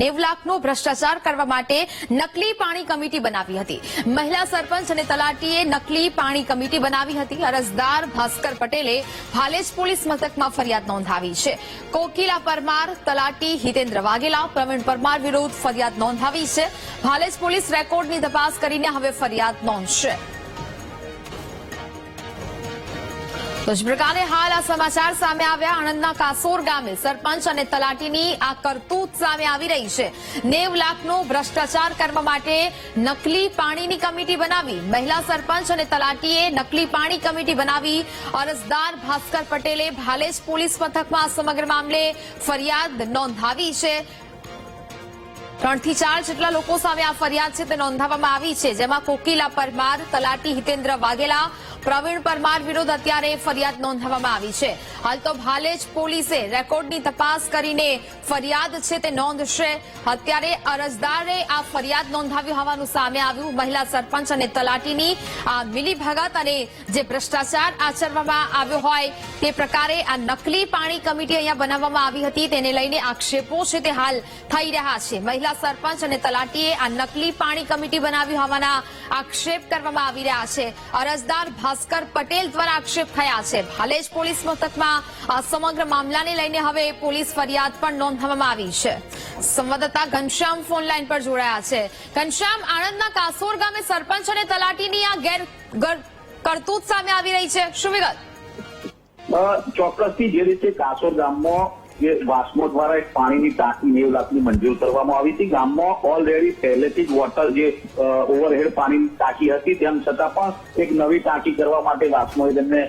નેવ લાખનો ભ્રષ્ટાચાર કરવા માટે નકલી પાણી કમિટી બનાવી હતી. મહિલા સરપંચ અને તલાટીએ નકલી પાણી કમિટી બનાવી હતી. અરજદાર ભાસ્કર પટેલે ભાલેજ પોલીસ મથકમાં ફરિયાદ નોંધાવી છે. કોકિલા પરમાર, તલાટી હિતેન્દ્ર વાઘેલા, પ્રવીણ પરમાર વિરુદ્ધ ફરિયાદ નોંધાવી છે. ભાલેજ પોલીસ રેકોર્ડની તપાસ કરીને હવે ફરિયાદ નોંધશે. તો જ પ્રકારે હાલ આ સમાચાર સામે આવ્યા. આણંદના કાસોર ગામે સરપંચ અને તલાટીની આ કરતૂત સામે આવી રહી છે. નેવ લાખનો ભ્રષ્ટાચાર કરવા માટે નકલી પાણીની કમિટી બનાવી. મહિલા સરપંચ અને તલાટીએ નકલી પાણી કમિટી બનાવી. અરજદાર ભાસ્કર પટેલે ભાલેજ પોલીસ મથકમાં સમગ્ર મામલે ફરિયાદ નોંધાવી છે. ત્રણથી ચાર જેટલા લોકો સામે આ ફરિયાદ છે, તે નોંધાવવામાં આવી છે. જેમાં કોકિલા પરમાર, તલાટી હિતેન્દ્ર વાઘેલા, પ્રવીણ પરમાર વિરુદ્ધ અત્યારે ફરિયાદ નોંધાવવામાં આવી છે. હાલ તો ભાલેજ પોલીસે રેકોર્ડની તપાસ કરીને ફરિયાદ છે, તે નોંધશે. અત્યારે અરજદારે આ ફરિયાદ નોંધાવી હોવાનું સામે આવ્યું. મહિલા સરપંચ અને તલાટીની આ મિલીભગત અને જે ભ્રષ્ટાચાર આચરવામાં આવ્યો હોય, તે પ્રકારે આ નકલી પાણી કમિટી અહીંયા બનાવવામાં આવી હતી. તેને લઈને આક્ષેપો છે, તે હાલ થઈ રહ્યા છે. મહિલા સરપંચ અને તલાટીએ આ નકલી પાણી કમિટી બનાવી હોવાના આક્ષેપ કરવામાં આવી રહ્યા છે. અરજદાર ભાસ્કર પટેલ દ્વારા આક્ષેપ થયા છે. ભાલેજ પોલીસ મથકમાં આ સમગ્ર મામલાને લઈને હવે પોલીસ ફરિયાદ પણ નોંધવામાં આવી છે. સંવાદદાતા ઘનશ્યામ ફોન લાઈન પર જોડાયા છે. ઘનશ્યામ, આણંદના કાસોર ગામે સરપંચ અને તલાટીની આ ગેર કરતૂત સામે આવી રહી છે. શું વિગત? ચોક્કસથી જે રીતે કાસોર ગામમાં જે વાસ્મો દ્વારા એક પાણીની ટાંકી નેવ લાખની મંજૂર કરવામાં આવી હતી. ગામમાં ઓલરેડી પહેલેથી જ વોટર જે ઓવરહેડ પાણીની ટાંકી હતી, તેમ છતાં પણ એક નવી ટાંકી કરવા માટે વાસ્મોએ તેમને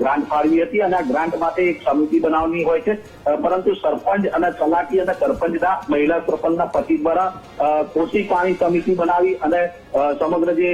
ગ્રાન્ટ ફાળવી હતી અને આ ગ્રાન્ટ માટે એક સમિતિ બનાવવાની હોય છે. પરંતુ સરપંચ અને તલાટી અને સરપંચના મહિલા સરપંચના પતિ દ્વારા કોશી પાણી સમિતિ બનાવી અને સમગ્ર જે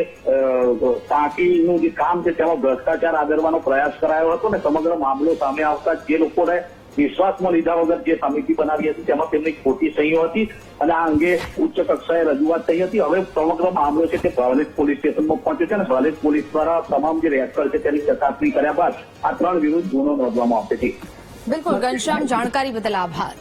ટાંકીનું જે કામ છે તેમાં ભ્રષ્ટાચાર આદરવાનો પ્રયાસ કરાયો હતો ને સમગ્ર મામલો સામે આવતા જે લોકોને વિશ્વાસમાં લીધા વગર જે સમિતિ બનાવી હતી, તેમાં તેમની ખોટી સહીઓ હતી અને આ અંગે ઉચ્ચ કક્ષાએ રજૂઆત થઈ હતી. હવે સમગ્ર મામલો છે તે ભાવલેજ પોલીસ સ્ટેશનમાં પહોંચ્યો છે અને ભાવલેજ પોલીસ દ્વારા તમામ જે રેકર્ડ છે તેની ચકાસણી કર્યા બાદ આ ત્રણ વિરુદ્ધ ગુનો નોંધવામાં આવશે. છે બિલકુલ, ઘનશ્યામ, જાણકારી બદલ આભાર.